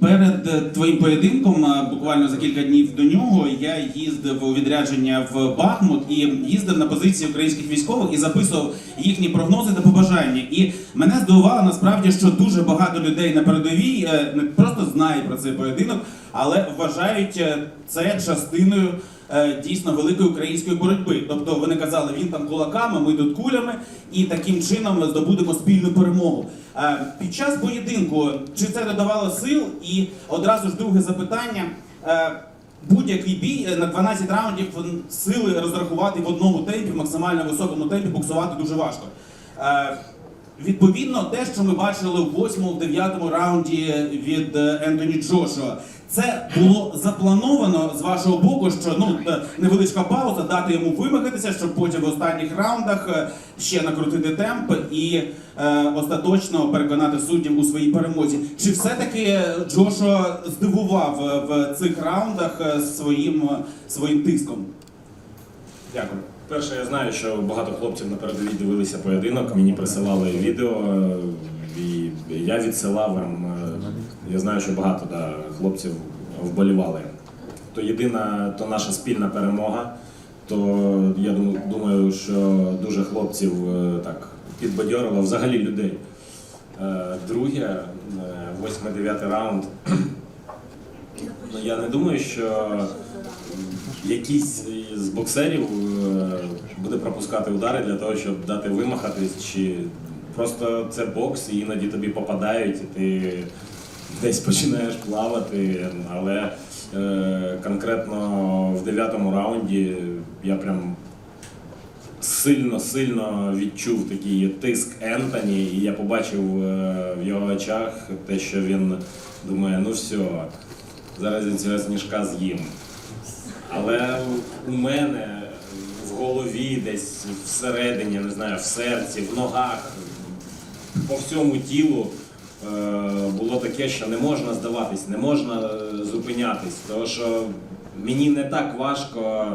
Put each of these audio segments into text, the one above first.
Перед е, твоїм поєдинком, е, буквально за кілька днів до нього, я їздив у відрядження в Бахмут і їздив на позиції українських військових і записував їхні прогнози та побажання. І мене здивувало насправді, що дуже багато людей на передовій е, не просто знає про цей поєдинок, але вважають е, це частиною е, дійсно великої української боротьби. Тобто вони казали, він там кулаками, ми тут кулями, і таким чином здобудемо спільну перемогу. Е, Під час поєдинку чи це додавало сил? І одразу ж друге запитання. Будь-який бій на 12 раундів сили розрахувати в одному темпі, в максимально високому темпі, буксувати дуже важко. Відповідно, те, що ми бачили в 8-9 раунді від е, Ентоні Джошуа, це було заплановано з вашого боку, що ну е, невеличка пауза, дати йому вимагатися, щоб потім в останніх раундах е, ще накрутити темп і е, остаточно переконати суддів у своїй перемозі. Чи все-таки Джошуа здивував в цих раундах своїм, своїм тиском? Дякую. Перше, я знаю, що багато хлопців на передовій дивилися поєдинок, мені присилали відео, е, і я відсилав е, Я знаю, що багато да, хлопців вболівали. То єдина, то наша спільна перемога. То я думаю, що дуже хлопців е, так підбадьорило взагалі людей. Друге, е, восьмий-дев'ятий раунд. Ну, я не думаю, що якийсь з боксерів е, буде пропускати удари для того, щоб дати вимахатись, чи просто це бокс, і іноді тобі попадають, і ти десь починаєш плавати. Але е, конкретно в дев'ятому раунді я прям сильно-сильно відчув такий тиск Ентоні, і я побачив е, в його очах те, що він думає, ну все, зараз я цього сніжка з'їм. Але у мене в голові, десь всередині, не знаю, в серці, в ногах, по всьому тілу е, було таке, що не можна здаватись, не можна е, зупинятись. Тому що мені не так важко,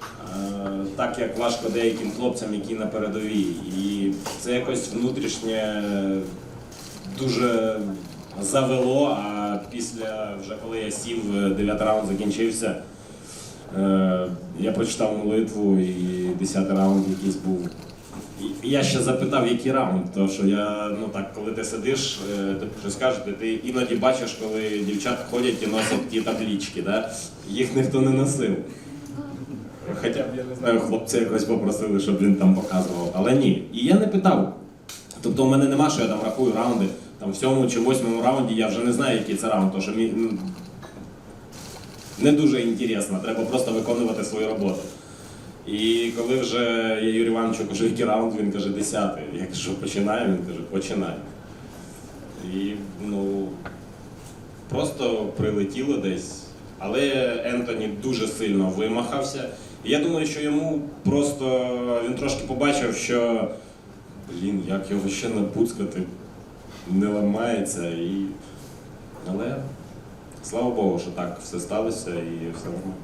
е, так як важко деяким хлопцям, які на передовій. І це якось внутрішнє дуже завело, а після, вже коли я сів, 9 раунд закінчився. Е, Я прочитав молитву і 10 раунд якийсь був. Я ще запитав, який раунд, тому що я, ну так, коли ти сидиш, е, ти щось кажеш, ти іноді бачиш, коли дівчата ходять і носять ті таблічки, да? їх ніхто не носив. Хоча б я не знаю, хлопці якось попросили, щоб він там показував. Але ні. І я не питав. Тобто у мене нема, що я там рахую раунди. Там в сьомому чи восьмому раунді я вже не знаю, який це раунд, тому що мені м, не дуже інтересно, треба просто виконувати свою роботу. І коли вже я Юрій Івановичу кажу, який раунд, він каже, десятий. Я кажу, починаю, він каже, починай. І ну просто прилетіло десь. Але Ентоні дуже сильно вимахався. І я думаю, що йому просто він трошки побачив, що блін, як його ще напуцкати, не ламається. І... Але слава Богу, що так все сталося і все нормально.